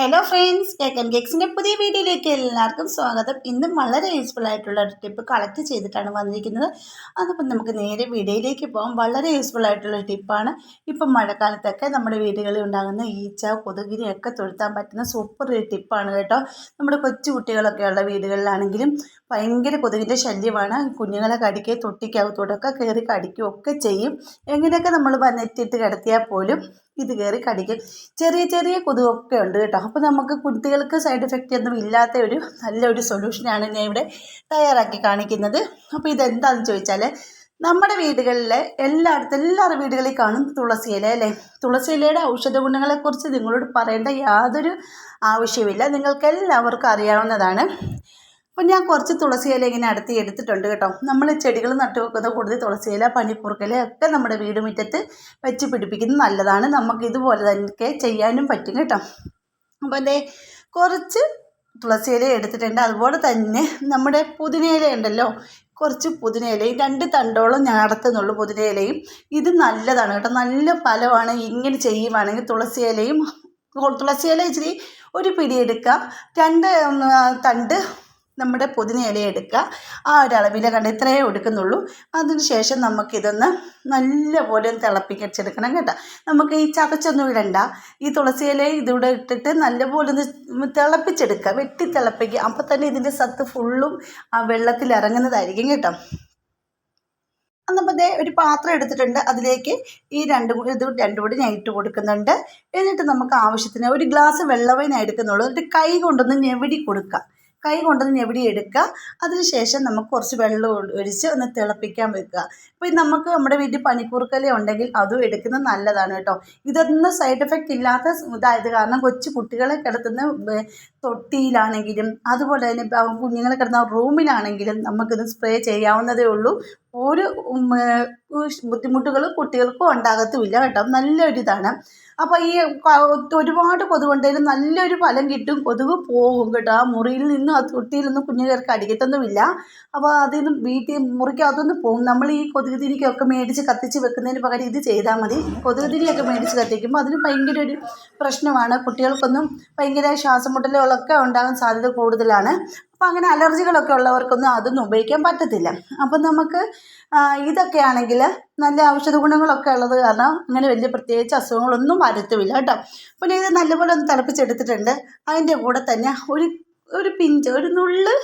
Hello friends cake and കേക്സിന്റെ പുതിയ വീഡിയോയിലേക്ക് എല്ലാവർക്കും സ്വാഗതം. ഇന്ന് വളരെ യൂസ്ഫുൾ ആയിട്ടുള്ള ഒരു ടിപ്പ് കളക്ട് ചെയ്തിട്ടാണ് വന്നിരിക്കുന്നത്. അതിപ്പം നമുക്ക് നേരെ വീഡിയോയിലേക്ക് പോകാം വളരെ യൂസ്ഫുൾ ആയിട്ടുള്ള ടിപ്പാണ് ഇപ്പം മഴക്കാലത്തൊക്കെ നമ്മുടെ വീടുകളിൽ ഉണ്ടാകുന്ന ഈച്ച കൊതുകിനെയൊക്കെ തൊഴുത്താൻ പറ്റുന്ന സൂപ്പർ ഒരു ടിപ്പാണ് കേട്ടോ. നമ്മുടെ കൊച്ചു കുട്ടികളൊക്കെ ഉള്ള വീടുകളിലാണെങ്കിലും ഭയങ്കര കൊതുകിന്റെ ശല്യമാണ്. കുഞ്ഞുങ്ങളെ കടിക്കുക തൊട്ടിക്കകത്തോടൊക്കെ കയറി കടിക്കുകയൊക്കെ ചെയ്യും. എങ്ങനെയൊക്കെ നമ്മൾ വന്നെത്തിയിട്ട് കിടത്തിയാൽ പോലും ഇത് കയറി കടിക്കും. ചെറിയ ചെറിയ കൊതുകൊക്കെ ഉണ്ട് കേട്ടോ. അപ്പോൾ നമുക്ക് കുട്ടികൾക്ക് സൈഡ് എഫക്റ്റ് ഒന്നും ഇല്ലാത്ത ഒരു നല്ലൊരു സൊല്യൂഷനാണ് ഞാൻ ഇവിടെ തയ്യാറാക്കി കാണിക്കുന്നത്. അപ്പോൾ ഇതെന്താണെന്ന് ചോദിച്ചാൽ നമ്മുടെ വീടുകളിലെ എല്ലായിടത്തും എല്ലാവരുടെ വീടുകളിൽ കാണും തുളസി ഇല അല്ലേ? തുളസി ഇലയുടെ ഔഷധ ഗുണങ്ങളെക്കുറിച്ച് നിങ്ങളോട് പറയേണ്ട യാതൊരു ആവശ്യമില്ല നിങ്ങൾക്ക് എല്ലാവർക്കും അറിയാവുന്നതാണ്. അപ്പം ഞാൻ കുറച്ച് തുളസി ഇല ഇങ്ങനെ അടുത്ത് എടുത്തിട്ടുണ്ട് കേട്ടോ. നമ്മൾ ചെടികൾ നട്ടു വെക്കുന്ന കൂടുതൽ തുളസി ഇല പനിപ്പുറുക്കല ഒക്കെ നമ്മുടെ വീട് മുറ്റത്ത് വെച്ച് പിടിപ്പിക്കുന്നത് നല്ലതാണ്. നമുക്ക് ഇതുപോലെ തന്നെ ചെയ്യാനും പറ്റും കേട്ടോ. അപ്പോൾ അതേ കുറച്ച് തുളസി ഇല എടുത്തിട്ടുണ്ട്. അതുപോലെ തന്നെ നമ്മുടെ പുതിനയില ഉണ്ടല്ലോ കുറച്ച് പുതിനയിലയും രണ്ട് തണ്ടോളം ഞാൻ നടത്തുന്നുള്ളൂ പുതിനയിലയും ഇത് നല്ലതാണ് കേട്ടോ. നല്ല ഫലമാണ് ഇങ്ങനെ ചെയ്യുവാണെങ്കിൽ തുളസി ഇലയും. തുളസി ഇല ഇച്ചിരി ഒരു പിടി എടുക്കാം. രണ്ട് തണ്ട് നമ്മുടെ പുതിന ഇല എടുക്കുക. ആ ഒരു അളവിൽ കണ്ട് ഇത്രയേ എടുക്കുന്നുള്ളൂ. അതിന് ശേഷം നമുക്കിതൊന്ന് നല്ലപോലെ തിളപ്പിക്കടിച്ചെടുക്കണം കേട്ടോ. നമുക്ക് ഈ ചതച്ചൊന്നും ഇടണ്ട. ഈ തുളസി ഇല ഇതിവിടെ ഇട്ടിട്ട് നല്ലപോലെ ഒന്ന് തിളപ്പിച്ചെടുക്കുക. വെട്ടി തിളപ്പിക്കുക. അപ്പോൾ തന്നെ ഇതിന്റെ സത്ത് ഫുള്ളും ആ വെള്ളത്തിൽ ഇറങ്ങുന്നതായിരിക്കും കേട്ടോ. അന്നപ്പോൾ ഒരു പാത്രം എടുത്തിട്ടുണ്ട്. അതിലേക്ക് ഈ രണ്ട് ഇത് രണ്ടും കൂടി ഞാൻ ഇട്ട് കൊടുക്കുന്നുണ്ട്. എന്നിട്ട് നമുക്ക് ആവശ്യത്തിന് ഒരു ഗ്ലാസ് വെള്ളമേ ഞാൻ എടുക്കുന്നുള്ളൂ. എന്നിട്ട് കൈ കൊണ്ടൊന്ന് ഞെവിടി കൊടുക്കുക. കൈ കൊണ്ടൊന്ന് ഞെവിടി എടുക്കുക. അതിനുശേഷം നമുക്ക് കുറച്ച് വെള്ളം ഒഴിച്ച് ഒന്ന് തിളപ്പിക്കാൻ വെക്കുക. ഇപ്പോൾ നമുക്ക് നമ്മുടെ വീട്ടിൽ പനിക്കൂർക്കല ഉണ്ടെങ്കിൽ അതും എടുക്കുന്നത് നല്ലതാണ് കേട്ടോ. ഇതൊന്നും സൈഡ് എഫക്റ്റ് ഇല്ലാത്ത ഇതായത് കാരണം കൊച്ചു കുട്ടികളെ കിടത്തുന്ന തൊട്ടിയിലാണെങ്കിലും അതുപോലെ തന്നെ കുഞ്ഞുങ്ങളെ കിടന്ന റൂമിലാണെങ്കിലും നമുക്കിത് സ്പ്രേ ചെയ്യാവുന്നതേ ഉള്ളൂ. ഒരു ബുദ്ധിമുട്ടുകളും കുട്ടികൾക്കും ഉണ്ടാകത്തുമില്ല കേട്ടോ. നല്ലൊരു ഇതാണ് അപ്പോൾ ഈ ഒരുപാട് കൊതുകുണ്ടെങ്കിലും നല്ലൊരു ഫലം കിട്ടും. കൊതുക് പോകും കേട്ടോ. ആ മുറിയിൽ നിന്നും ആ തൊട്ടിയിലൊന്നും കുഞ്ഞുങ്ങൾക്ക് അടിക്കത്തൊന്നുമില്ല. അപ്പോൾ അതിൽ നിന്നും വീട്ടിൽ മുറിക്കകത്തൊന്നും പോകും. നമ്മൾ ഈ കൊതുക് തിരിക്കൊക്കെ മേടിച്ച് കത്തിച്ച് വെക്കുന്നതിന് പകരം ഇത് ചെയ്താൽ മതി. കൊതുക് തിരിയൊക്കെ മേടിച്ച് കത്തിക്കുമ്പോൾ അതിന് ഭയങ്കര ഒരു പ്രശ്നമാണ്. കുട്ടികൾക്കൊന്നും ഭയങ്കര ശ്വാസം മുട്ടലുകളൊക്കെ ഉണ്ടാകാൻ സാധ്യത കൂടുതലാണ്. അപ്പോൾ അങ്ങനെ അലർജികളൊക്കെ ഉള്ളവർക്കൊന്നും അതൊന്നും ഉപയോഗിക്കാൻ പറ്റത്തില്ല. അപ്പം നമുക്ക് ഇതൊക്കെ ഇതൊക്കെയാണെങ്കിൽ നല്ല ഔഷധ ഗുണങ്ങളൊക്കെ ഉള്ളത് കാരണം അങ്ങനെ വലിയ പ്രത്യേകിച്ച് അസുഖങ്ങളൊന്നും വരത്തുമില്ല കേട്ടോ. പിന്നെ ഇത് നല്ലപോലെ ഒന്ന് തിളപ്പിച്ചെടുത്തിട്ടുണ്ട്. അതിന്റെ കൂടെ തന്നെ ഒരു ഒരു പിഞ്ച് ഒരു നുള്ള്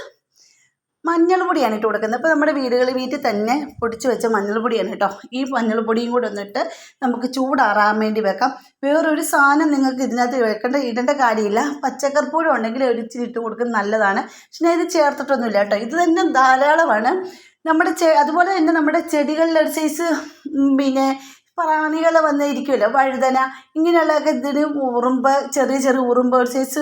മഞ്ഞൾ പൊടിയാണ് ഇട്ട് കൊടുക്കുന്നത്. ഇപ്പോൾ നമ്മുടെ വീടുകളിൽ വീട്ടിൽ തന്നെ പൊടിച്ച് വെച്ച മഞ്ഞൾ പൊടിയാണ് കേട്ടോ. ഈ മഞ്ഞൾ പൊടിയും കൂടെ ഒന്നിട്ട് നമുക്ക് ചൂടാറാൻ വേണ്ടി വെക്കാം. വേറൊരു സാധനം നിങ്ങൾക്ക് ഇതിനകത്ത് വെക്കേണ്ട ഇടേണ്ട കാര്യമില്ല. പച്ചക്കർപ്പൂരം ഉണ്ടെങ്കിൽ ഒരു ഇച്ചിരി ഇട്ട് കൊടുക്കുന്നത് നല്ലതാണ്. പക്ഷെ ഞാൻ ഇത് ചേർത്തിട്ടൊന്നുമില്ല കേട്ടോ. ഇത് തന്നെ ധാരാളമാണ്. നമ്മുടെ ചെ അതുപോലെ തന്നെ നമ്മുടെ ചെടികളിൽ ഒരു സൈസ് പിന്നെ പ്രാണികൾ വന്നിരിക്കുമല്ലോ വഴുതന ഇങ്ങനെയുള്ളതൊക്കെ ഇതിന് ഉറുമ്പ് ചെറിയ ചെറിയ ഉറുമ്പ് സൈസ്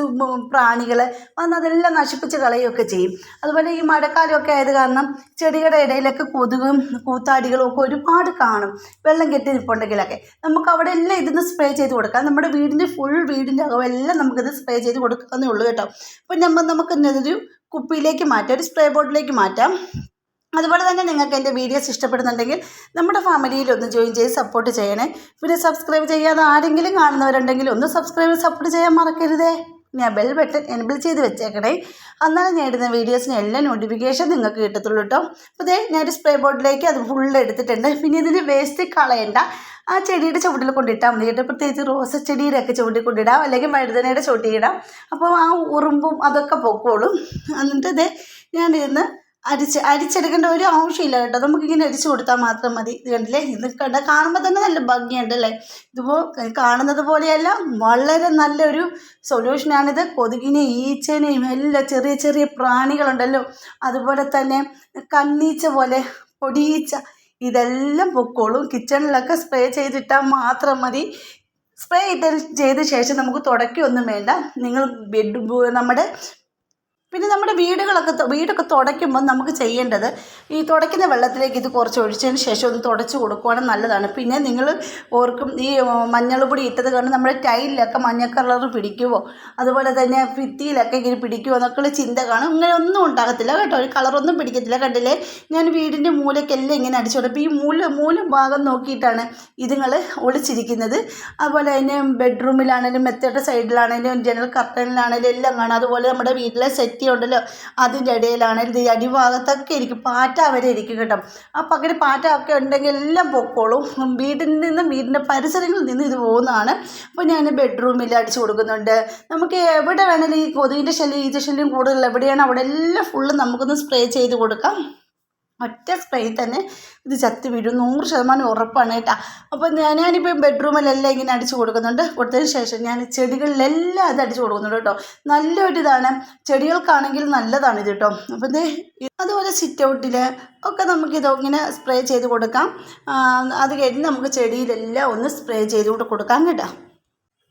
പ്രാണികൾ വന്ന് അതെല്ലാം നശിപ്പിച്ച് കളയുകയൊക്കെ ചെയ്യും. അതുപോലെ ഈ മഴക്കാലമൊക്കെ ആയത് കാരണം ചെടികളുടെ ഇടയിലൊക്കെ കൊതുകും കൂത്താടികളും ഒക്കെ ഒരുപാട് കാണും. വെള്ളം കെട്ടി നിൽപ്പുണ്ടെങ്കിലൊക്കെ നമുക്ക് അവിടെ എല്ലാം ഇതിന് സ്പ്രേ ചെയ്ത് കൊടുക്കാം. നമ്മുടെ വീടിന്റെ ഫുൾ വീടിന്റെ അകമെല്ലാം നമുക്കിത് സ്പ്രേ ചെയ്ത് കൊടുക്കാവുന്നേ ഉള്ളൂ കേട്ടോ. അപ്പം നമ്മൾ നമുക്ക് ഇന്നതൊരു കുപ്പിയിലേക്ക് മാറ്റാം ഒരു സ്പ്രേ ബോട്ടിലേക്ക് മാറ്റാം. അതുപോലെ തന്നെ നിങ്ങൾക്ക് എന്റെ വീഡിയോസ് ഇഷ്ടപ്പെടുന്നുണ്ടെങ്കിൽ നമ്മുടെ ഫാമിലിയിൽ ഒന്ന് ജോയിൻ ചെയ്ത് സപ്പോർട്ട് ചെയ്യണേ. പിന്നെ സബ്സ്ക്രൈബ് ചെയ്യാതെ ആരെങ്കിലും കാണുന്നവരുണ്ടെങ്കിൽ ഒന്ന് സബ്സ്ക്രൈബ് സപ്പോർട്ട് ചെയ്യാൻ മറക്കരുതേ. ഞാൻ ബെൽ ബട്ടൺ എനബിൾ ചെയ്ത് വെച്ചേക്കണേ. അന്നാലും ഞാൻ ഇടുന്ന വീഡിയോസിന് എല്ലാ നോട്ടിഫിക്കേഷൻ നിങ്ങൾക്ക് കിട്ടത്തുള്ളൂ കേട്ടോ അപ്പോൾ ദേ ഞാനൊരു സ്പ്രേ ബോർഡിലേക്ക് അത് ഫുള്ള് എടുത്തിട്ടുണ്ട്. പിന്നെ ഇതിന് വേസ്റ്റ് കളയണ്ട. ആ ചെടിയുടെ ചുവട്ടിൽ കൊണ്ടിട്ടാൽ മതി കേട്ടോ. പ്രത്യേകിച്ച് റോസ ചെടിയുടെ ഒക്കെ ചുവട്ടിൽ കൊണ്ടിടാം. അല്ലെങ്കിൽ വഴുതനയുടെ ചുവട്ടിയിടാം അപ്പോൾ ആ ഉറുമ്പും അതൊക്കെ പൊക്കോളും. എന്നിട്ട് ഇതേ ഞാനിരുന്ന് അരിച്ച് അരിച്ചെടുക്കേണ്ട ഒരു ആവശ്യമില്ല കേട്ടോ. നമുക്കിങ്ങനെ അരിച്ചു കൊടുത്താൽ മാത്രം മതി. ഇത് കണ്ടില്ലേ? ഇത് കണ്ട കാണുമ്പോൾ തന്നെ നല്ല ഭംഗിയുണ്ട് അല്ലേ? ഇതുപോ കാണുന്നത് പോലെയല്ല വളരെ നല്ലൊരു സൊല്യൂഷനാണിത് കൊതുകിനെ ഈച്ചനെയും എല്ലാം ചെറിയ ചെറിയ പ്രാണികളുണ്ടല്ലോ. അതുപോലെ തന്നെ കണ്ണീച്ച പോലെ പൊടിയീച്ച ഇതെല്ലാം പൊക്കോളും. കിച്ചണിലൊക്കെ സ്പ്രേ ചെയ്തിട്ടാൽ മാത്രം മതി. സ്പ്രേ ഇട്ട ചെയ്ത ശേഷം നമുക്ക് തുടയ്ക്കൊന്നും വേണ്ട. നിങ്ങൾ ബെഡ് നമ്മുടെ പിന്നെ നമ്മുടെ വീടുകളൊക്കെ വീടൊക്കെ തുടയ്ക്കുമ്പോൾ നമുക്ക് ചെയ്യേണ്ടത് ഈ തുടയ്ക്കുന്ന വെള്ളത്തിലേക്ക് ഇത് കുറച്ച് ഒഴിച്ചതിന് ശേഷം ഒന്ന് തുടച്ച് കൊടുക്കുവാണെങ്കിൽ നല്ലതാണ്. പിന്നെ നിങ്ങൾ ഓർക്കും ഈ മഞ്ഞൾ പൊടി ഇട്ടത് കാരണം നമ്മുടെ ടൈലിലൊക്കെ മഞ്ഞ കളർ പിടിക്കുമോ അതുപോലെ തന്നെ ഭിത്തിയിലൊക്കെ ഇങ്ങനെ പിടിക്കുമോ എന്നൊക്കെയുള്ള ചിന്ത കാണും. ഇങ്ങനെ ഒന്നും ഉണ്ടാകത്തില്ല കേട്ടോ. ഒരു കളറൊന്നും പിടിക്കത്തില്ല. കണ്ടില്ലേ? ഞാൻ വീടിന്റെ മൂലക്കെല്ലാം ഇങ്ങനെ അടിച്ചു കൊടുക്കും ഈ മൂല മൂല ഭാഗം നോക്കിയിട്ടാണ് ഇതുങ്ങൾ ഒളിച്ചിരിക്കുന്നത്. അതുപോലെ തന്നെ ബെഡ്റൂമിലാണെങ്കിലും മെത്തയുടെ സൈഡിലാണെങ്കിലും ജനൽ കർട്ടനിലാണെങ്കിലും എല്ലാം കാണാം. അതുപോലെ നമ്മുടെ വീട്ടിലെ സെറ്റി ഉണ്ടല്ലോ. അതിന്റെ ഇടയിലാണ് ഇത് അടിഭാഗത്തൊക്കെ ഇരിക്കും. പാറ്റ വരെ ഇരിക്കും കേട്ടോ. അപ്പോൾ അങ്ങനെ പാറ്റ ഒക്കെ ഉണ്ടെങ്കിൽ എല്ലാം പൊക്കോളും. വീട്ടിൽ നിന്നും വീടിന്റെ പരിസരങ്ങളിൽ നിന്നും ഇത് പോകുന്നതാണ്. അപ്പോൾ ഞാൻ ബെഡ്റൂമിൽ അടിച്ചു കൊടുക്കുന്നുണ്ട്. നമുക്ക് എവിടെ വേണമെങ്കിലും ഈ കൊതുകിന്റെ ശല്യം ഈച്ച ശല്യം കൂടുതൽ എവിടെയാണ് അവിടെ എല്ലാം ഫുള്ള് നമുക്കൊന്ന് സ്പ്രേ ചെയ്ത് കൊടുക്കാം. ഒറ്റ സ്പ്രേ തന്നെ ഇത് ചത്ത് വീഴും. നൂറ് ശതമാനം ഉറപ്പാണ് കേട്ടോ. അപ്പോൾ ഞാൻ ഞാനിപ്പോൾ ബെഡ്റൂമിലെല്ലാം ഇങ്ങനെ അടിച്ചു കൊടുക്കുന്നുണ്ട്. കൊടുത്തതിന് ശേഷം ഞാൻ ചെടികളിലെല്ലാം അത് അടിച്ചു കൊടുക്കുന്നുണ്ട് കേട്ടോ. നല്ലൊരു ഇതാണ്. ചെടികൾക്കാണെങ്കിൽ നല്ലതാണ് ഇത് കേട്ടോ. അപ്പോൾ ഇത് അതുപോലെ സിറ്റ് ഔട്ടിൽ ഒക്കെ നമുക്കിത് ഇങ്ങനെ സ്പ്രേ ചെയ്ത് കൊടുക്കാം. അത് കഴിഞ്ഞ് നമുക്ക് ചെടിയിലെല്ലാം ഒന്ന് സ്പ്രേ ചെയ്ത് കൊടുക്കാം കേട്ടോ.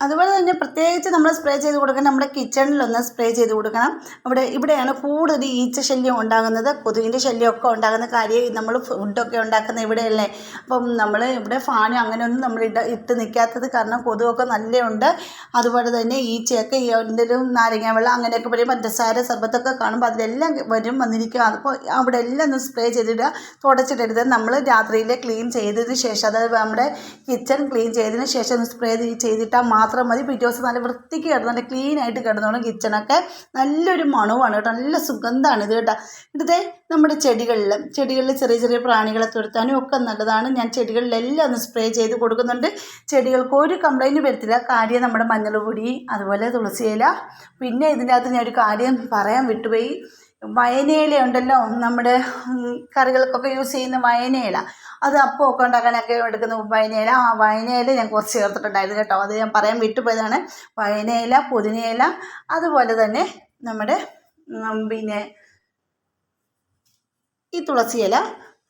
അതുപോലെ തന്നെ പ്രത്യേകിച്ച് നമ്മൾ സ്പ്രേ ചെയ്ത് കൊടുക്കണം. നമ്മുടെ കിച്ചണിലൊന്ന് സ്പ്രേ ചെയ്ത് കൊടുക്കണം. അവിടെ ഇവിടെയാണ് കൂടുതൽ ഈച്ച ശല്യം ഉണ്ടാകുന്നത്. കൊതുകിന്റെ ശല്യമൊക്കെ ഉണ്ടാകുന്ന കാര്യം നമ്മൾ ഫുഡൊക്കെ ഉണ്ടാക്കുന്ന ഇവിടെയല്ലേ. അപ്പം നമ്മൾ ഇവിടെ ഫാനും അങ്ങനെയൊന്നും നമ്മൾ ഇട ഇട്ട് നിൽക്കാത്തത് കാരണം കൊതുകൊക്കെ നല്ലയുണ്ട് അതുപോലെ തന്നെ ഈച്ചയൊക്കെ എന്തെങ്കിലും നാരങ്ങ വെള്ളം അങ്ങനെയൊക്കെ പറയും പഞ്ചസാര സർബത്തൊക്കെ കാണുമ്പോൾ അതിലെല്ലാം വരും വന്നിരിക്കുക അപ്പോൾ അവിടെ എല്ലാം ഒന്ന് സ്പ്രേ ചെയ്തിടുക. തുടച്ചിടരുത്. നമ്മൾ രാത്രിയിൽ ക്ലീൻ ചെയ്തതിന് ശേഷം അതായത് നമ്മുടെ കിച്ചൺ ക്ലീൻ ചെയ്തതിന് ശേഷം സ്പ്രേ ചെയ്തിട്ടാൽ മാത്രം മതി. പിറ്റേ ദിവസം നല്ല വൃത്തിക്ക് കിടന്ന് നല്ല ക്ലീൻ ആയിട്ട് കിടന്നോളും കിച്ചണൊക്കെ നല്ലൊരു മണവുമാണ് കേട്ടോ. നല്ല സുഗന്ധമാണ് ഇത് കേട്ടോ. ഇതേ നമ്മുടെ ചെടികളിൽ ചെടികളിൽ ചെറിയ ചെറിയ പ്രാണികളെ തുരത്താനും ഒക്കെ നല്ലതാണ്. ഞാൻ ചെടികളിലെല്ലാം ഒന്ന് സ്പ്രേ ചെയ്ത് കൊടുക്കുന്നുണ്ട്. ചെടികൾക്ക് ഒരു കംപ്ലൈന്റ് വരത്തില്ല. കാര്യം നമ്മുടെ മഞ്ഞൾ പൊടി അതുപോലെ തുളസിയില പിന്നെ ഇതിന്റെ അകത്ത് ഞാൻ ഒരു കാര്യം പറയാൻ വിട്ടുപോയി. വയനയില ഉണ്ടല്ലോ. നമ്മുടെ കറികൾക്കൊക്കെ യൂസ് ചെയ്യുന്ന വയനയില. അത് അപ്പോൾ ഒക്കെ ഉണ്ടാക്കാനൊക്കെ എടുക്കുന്ന വൈനയില. ആ വൈനയില ഞാൻ കുറച്ച് ചേർത്തിട്ടുണ്ടായിരുന്നു കേട്ടോ. അത് ഞാൻ പറയാൻ വിട്ടുപോയതാണ്. വൈനയില പുതിനയില അതുപോലെ തന്നെ നമ്മുടെ പിന്നെ ഈ തുളസിയില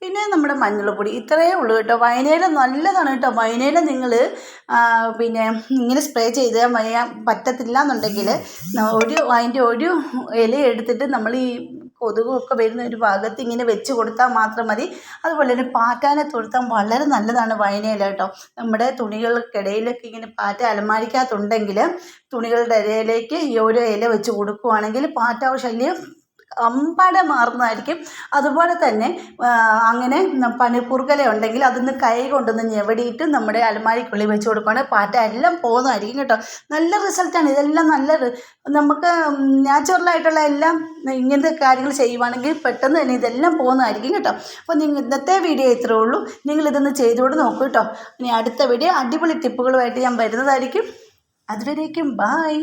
പിന്നെ നമ്മുടെ മഞ്ഞൾപ്പൊടി. ഇത്രയേ ഉള്ളൂ കേട്ടോ. വയനയില നല്ലതാണ് കേട്ടോ. വയനയില നിങ്ങൾ പിന്നെ ഇങ്ങനെ സ്പ്രേ ചെയ്ത് പറ്റത്തില്ല എന്നുണ്ടെങ്കിൽ ഒരു അതിന്റെ ഒരു ഇല എടുത്തിട്ട് നമ്മൾ ഈ കൊതുകൊക്കെ വരുന്ന ഒരു ഭാഗത്ത് ഇങ്ങനെ വെച്ച് കൊടുത്താൽ മാത്രം മതി. അതുപോലെ തന്നെ പാറ്റാനെ തൊഴുത്താൻ വളരെ നല്ലതാണ് വയനയില കേട്ടോ. നമ്മുടെ തുണികൾക്കിടയിലൊക്കെ ഇങ്ങനെ പാറ്റ അലമാരിക്കകത്തുണ്ടെങ്കിൽ തുണികളുടെ ഇടയിലേക്ക് ഈ ഓരോ ഇല വെച്ച് കൊടുക്കുവാണെങ്കിൽ പാറ്റാവ് ശല്യം അമ്പാടെ മാറുന്നതായിരിക്കും. അതുപോലെ തന്നെ അങ്ങനെ പനിപ്പുറുകല ഉണ്ടെങ്കിൽ അതൊന്ന് കൈ കൊണ്ടൊന്ന് ഞെവടിയിട്ട് നമ്മുടെ അലമാരിക്കുള്ളിൽ വെച്ച് കൊടുക്കുകയാണെങ്കിൽ പാറ്റ എല്ലാം പോകുന്നതായിരിക്കും കേട്ടോ. നല്ല റിസൾട്ടാണ് ഇതെല്ലാം നല്ല നമുക്ക് നാച്ചുറലായിട്ടുള്ള എല്ലാം ഇങ്ങനത്തെ കാര്യങ്ങൾ ചെയ്യുവാണെങ്കിൽ പെട്ടെന്ന് തന്നെ ഇതെല്ലാം പോകുന്നതായിരിക്കും കേട്ടോ. അപ്പോൾ നിങ്ങൾ ഇന്നത്തെ വീഡിയോ ഇത്രേ ഉള്ളൂ. നിങ്ങൾ ഇതൊന്ന് ചെയ്തുകൊണ്ട് നോക്കൂ കേട്ടോ. ഇനി അടുത്ത വീഡിയോ അടിപൊളി ടിപ്പുകളുമായിട്ട് ഞാൻ വരുന്നതായിരിക്കും. അതുവരേക്കും ബായ്